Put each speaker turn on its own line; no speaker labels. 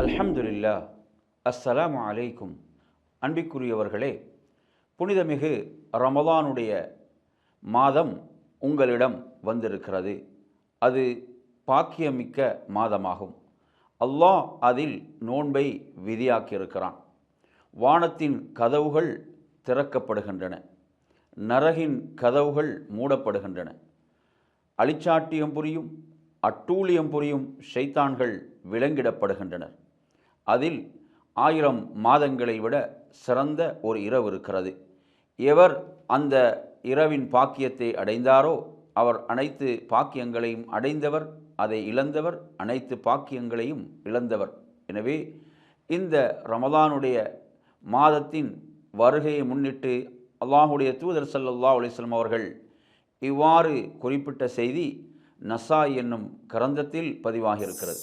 அல்ஹம்துலில்லா அஸ்ஸலாமு அலைக்கும். அன்பிற்குரியவர்களே புனிதமிகு ரமதானுடைய மாதம் உங்களிடம் வந்திருக்கிறது. அது பாக்கியமிக்க மாதமாகும். அல்லாஹ் அதில் நோன்பை விதியாக்கியிருக்கிறான். வானத்தின் கதவுகள் திறக்கப்படுகின்றன. நரகின் கதவுகள் மூடப்படுகின்றன. அழிச்சாட்டியம் புரியும் அட்டூழியம் புரியும் ஷைத்தான்கள் விலங்கிடப்படுகின்றனர். அதில் ஆயிரம் மாதங்களை விட சிறந்த ஒரு இரவு இருக்கிறது. எவர் அந்த இரவின் பாக்கியத்தை அடைந்தாரோ அவர் அனைத்து பாக்கியங்களையும் அடைந்தவர் அதை இழந்தவர் அனைத்து பாக்கியங்களையும் இழந்தவர். எனவே இந்த ரமதானுடைய மாதத்தின் வருகையை முன்னிட்டு அல்லாஹுடைய தூதர் ஸல்லல்லாஹு அலிஸ்லம் அவர்கள் இவ்வாறு குறிப்பிட்ட செய்தி நசா என்னும் கரந்தத்தில் பதிவாகியிருக்கிறது.